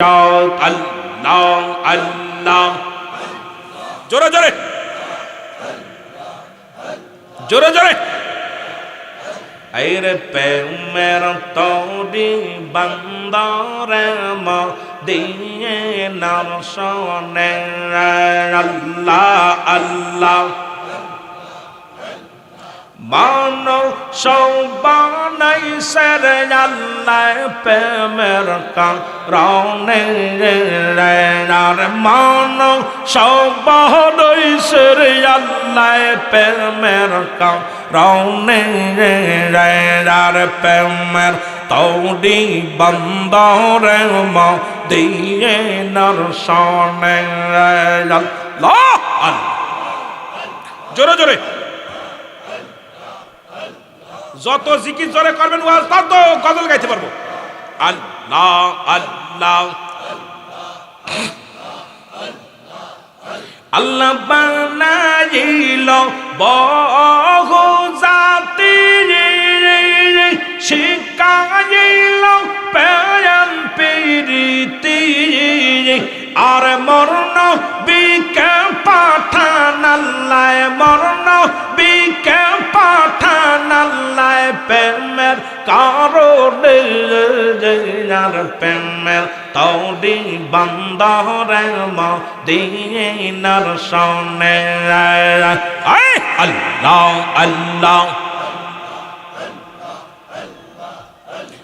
আল্লাহ আল্লাহ। জোরে জোরে। জোরে জোরে। আইরে প্রেমের তরি বন্দরে দিয়ে নাম শোনে আল্লাহ আল্লাহ। মানো সৌবানাই সর আল্লাহ প্রেমের কারণে আর মানো সৌবানাই সর আল্লাহ প্রেমের কারণে আর প্রেমের তৌরি বন্দরে দিয়ে নরসনে জোরে জোরে। যত জিকির জোরে করবেন, ওয়াজ তত গজল গাইতে পারব। আল্লাহ আল্লাহ আল্লাহ বানাইল বহু জাতি শিকাইল প্রেমের তৌরি বন্দরে মদিনার সনে। আল্লাহ আল্লাহ।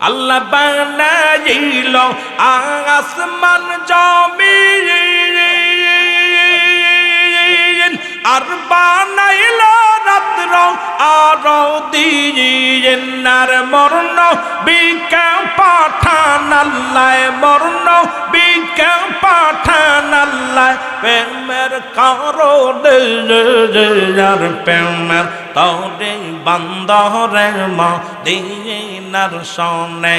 আল্লাহ বানাইল আসমান জমি আর বানাই আর দিন আর মরণ বিকা পাঠান আল্লাহ মরণ বিকা পাঠান আল্লাহ প্রেমের আর প্রেমের তরে বন্দরে মা দিনার সনে,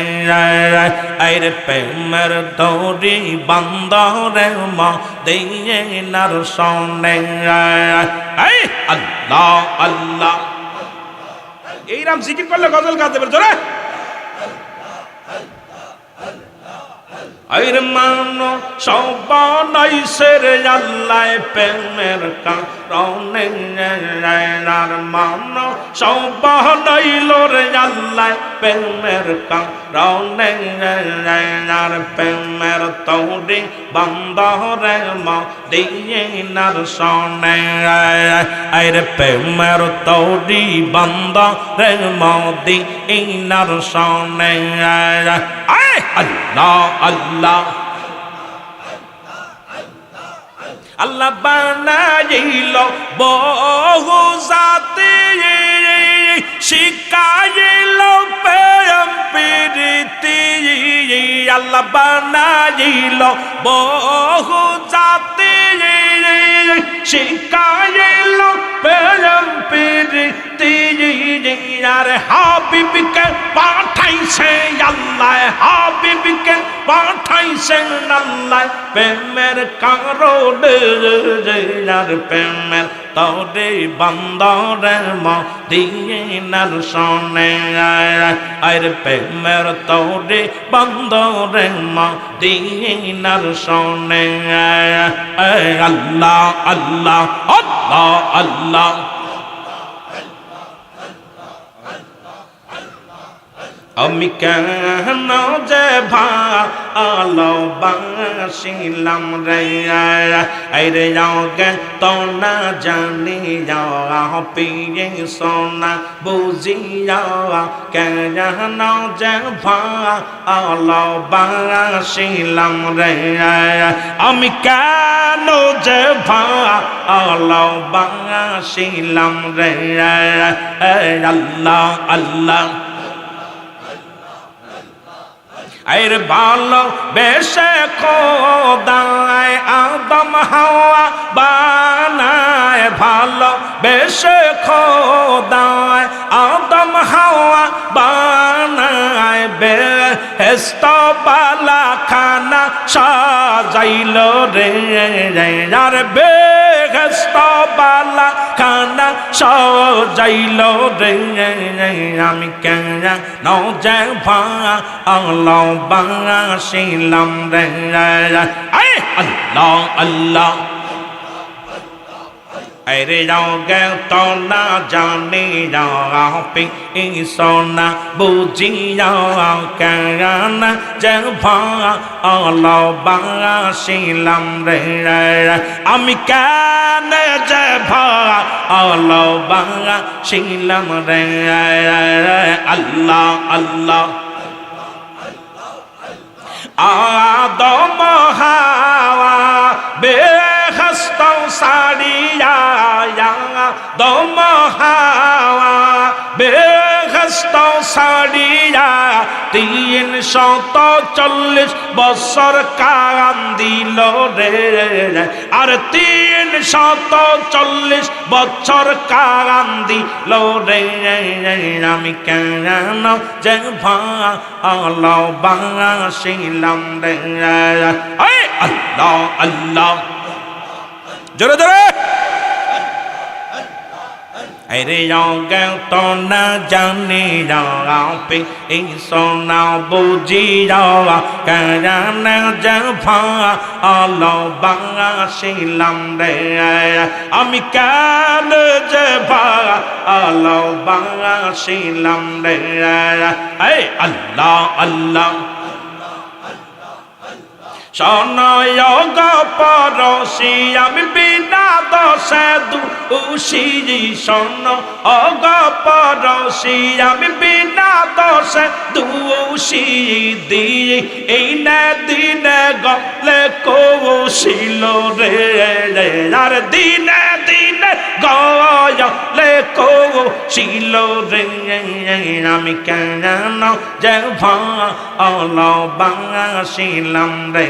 আইর প্রেমের তরি বন্দরে মা দিনার সনে, আই আল্লাহ আল্লাহ। এইরাম জিকির করলে গজল গাছ দেবে জোরে। আইর মানো সবাই সের আল্লাহ প্রেমের কারণে। লোরে আল্লাহ প্রেমের কারণে আর প্রেমের তৌরি বন্ধরে মা দিয়ে নার সনে আইর প্রেমের তৌরি বন্ধরে মা দিয়ে নার সনে আল্লাহ আল্লাহ আল্লাহ বানাইল বহু জাতি শিকাইল প্রেম প্রীতি আল্লাহ বানাইল বহু জাতি শিকাইল প্রেম প্রীতি আর হাবিবকে পাঠাইছে আল্লাহ হাবিবকে পাঠাইছে আল্লাহ প্রেমের কারণে আর প্রেমের তরে বন্দরে মদিনার সনে আর প্রেমের তরে বন্দরে মদিনার সনে আল্লাহ আল্লাহ আল্লাহ আল্লাহ। আমি কেন যে ভালো বাসিলাম রে যাও গে তো না জানি যাও পিয়ে সোনা বুঝি যাও কেন যে ভালো বাসিলাম রে? আমি কেন যে ভালো বাসিলাম রে আল্লাহ আল্লাহ। এর ভালো বেশে খোদায়, আদম হাওয়া বানায় ভালো। বেশে খোদায়, আদম হাওয়া বানায় বেহেস্ত বালা খানা সাজাইল রে। আর বেহেস্ত বালা সাজাইল রে আমি কেন? নজে ভা আল্লাহ বাসিলাম রে। আল্লাহ আল্লাহ। अरे जाओगे तो ना जाने जाओ पे सोना बुझी जाओ कहना जब আলো বাসিলাম রে আমি কেন যে আলো বাসিলাম রে আল্লাহ আল্লাহ আদম দম হাওয়া বেহস্ত সারিয়া তিন শত চল্লিশ বছর কান্দিল রে। আর তিন শত চল্লিশ বছর কান্দিল রে। আমি কেন যে ভালো বাসিলাম রে আল্লাহ আল্লাহ। জোরে জোরে। আরে অজ্ঞাত না জানি রাপে এই সোনা বুঝি রাওয়া কারণ জাফা আলবাসিলাম রে আমি কাল জাফা আলবাসিলাম রে আল্লাহ আল্লাহ সনয়োগ আমি বিনা দশে দুষি সন অগ পরশি আমি বিনা দশে দুষি দিয়ে এই না দিনে গলে কৌশিল রে আর দিনে দিনে গলে কৌশিল রে, আমি কেন যে ভালো বাসিলাম রে?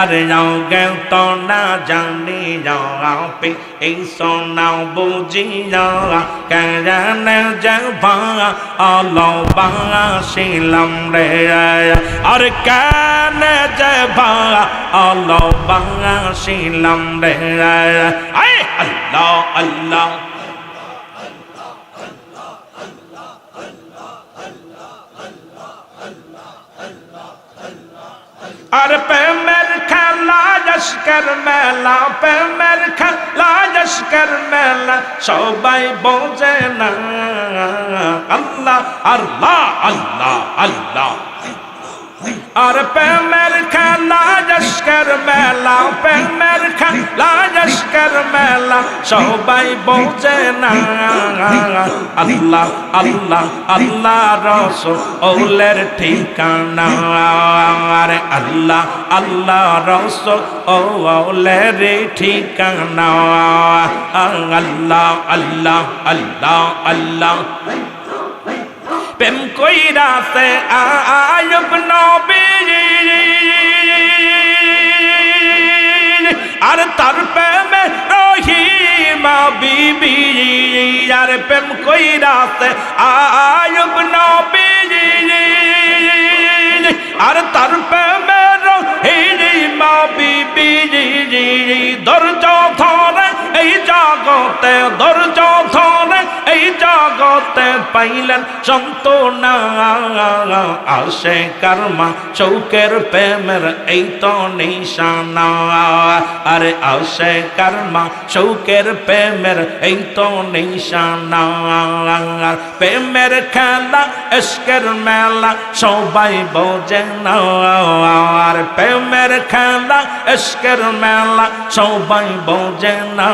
আরে যাও গে তো না জানি যাও পে এই সোনাও বুঝি যাওয়া কেন যে ভালো বাসিলাম রে? আর কেন যে ভালো বাসিলাম রে আল্লাহ আল্লাহ। আর প্রেমের খেলা যস্কর মেলা, প্রেমের খেলা যস্কর মেলা, সবাই বোঝে না। আল্লাহ আল্লাহ আল্লাহ আল্লাহ। আর প্রেমের খেলা লস্কর মেলা, প্রেমের খেলা লস্কর মেলা, সবাই বোঝে না, আল্লাহ আল্লাহ আল্লাহ রস ওলের ঠিকানা, আরে আল্লাহ আল্লাহ রস ওলের ঠিকানা আল্লাহ আল্লাহ আল্লাহ আল্লাহ। প্রেম কইরা সে আয়ুব নবী আর তার প্রেমে রহিমা বিবি। আর প্রেম কইরা সে আয়ুব নবী আর তার প্রেমে রহিমা বিবি। ধৈর্য ধরে এই জগতে, ধৈর্য ধরে এই জগতে। পাইলেন সন্তনা আসে কর্মা চৌকের প্রেমের এই তো নিশানা। আরে আসে কর্মা চৌকের প্রেমের এই তো নিশানা। প্রেমের খেলা, এসকের মেলা, সবাই বোঝে না। আর প্রেমের খেলা, এসকের মেলা, সবাই বোঝে না।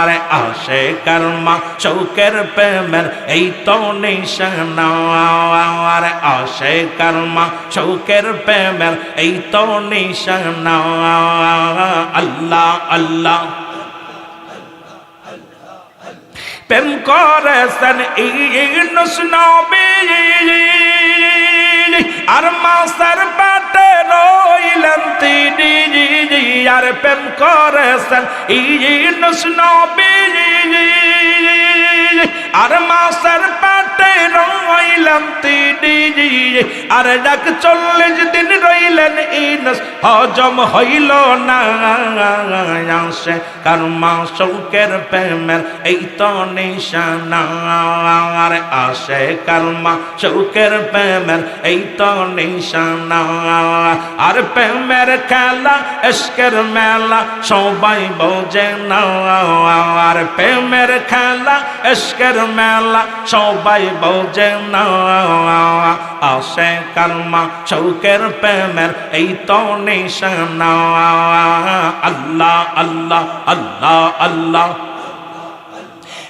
আর আসে কর্মা চৌকের প্রেমের এই তো নিশানার আশে কর্মা, শৌকের প্রেমের এই তো নিশানা আল্লাহ আল্লাহ। প্রেম করেছেন ইনুস নবী। আর মাস্টার পাটে রইলেন তিনি। আর প্রেম করেছেন ইনুস নবী। আর মাসের পাটে রইলেন তিনি। আর ডাক চল্লিশ দিন রইলেন ইনস, হজম হইল না। আসে কর্মা শৌকের প্রেমের এই তো নিশানা। আর আসে কর্মা শৌকের প্রেমের এই তো নিশানা। আর প্রেমের খেলা, এসকের মেলা সবাই বোঝে না। আর প্রেমের খেলা, এসকের মেলা সবাই বোঝে না। আসে কর্মা শৌকের প্রেমের এই তো নিশানা। আল্লাহ আল্লাহ আল্লাহ আল্লাহ।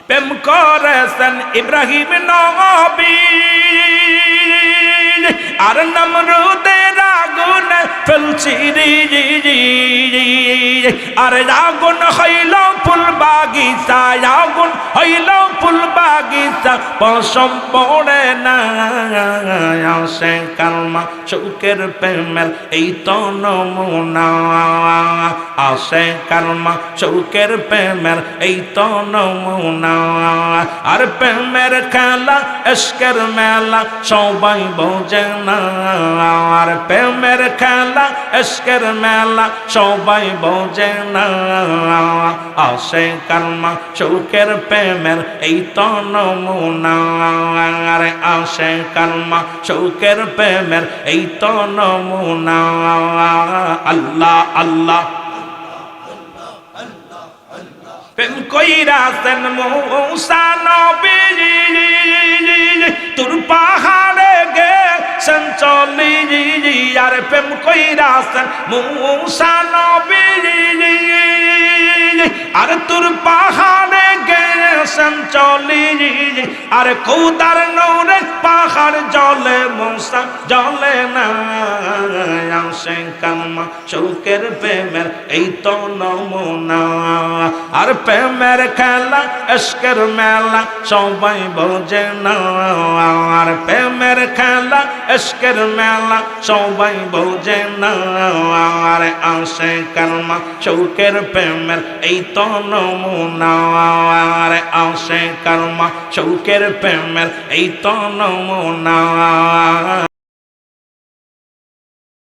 প্রেম করেছেন ইব্রাহিম নবী। আর নমরুদের আগুন ফেলছি। আর আগুন হইল ফুল বাগিচা আগুন হইল ফুল বাগিচা, পশম পড়ে না। আসে কালমা চৌকের প্রেমের এই তো নমুনা আসে কালমা চৌকের প্রেমের এই তো নমুনা আর প্রেমের খেলা এসকের মেলা, সবাই বোঝে না। আর প্রেমের খেলা এসকের মেলা, সবাই বোঝে না। আসে কালমা চৌকের প্রেমের এই তো নমুনা। আর আসে কালমা চৌকের প্রেমের এই তো নমুনা। আল্লাহ আল্লাহ। কইরাছেন মৌসা নবী। তোর পাহাড়ে গে আর প্রেম কইরাছেন মৌসা নবী, আর তোর পাহাড়ে গে সঞ্চলি আর কৌদার নৌরে পাহাড় জলে, মৌসা জলে না আসে কামা চৌকের প্রেমের এই তো নমুনা। আর প্রেমের খেলা এসকের মেলা, সবাই বোঝে না। আর প্রেমের খেলা এসকের মেলা, সবাই বোঝে না আর আসে কালমা চৌকের প্রেমের এই তো নমুনা আর আসে কালমা চৌকের প্রেমের এই তো নমুনা।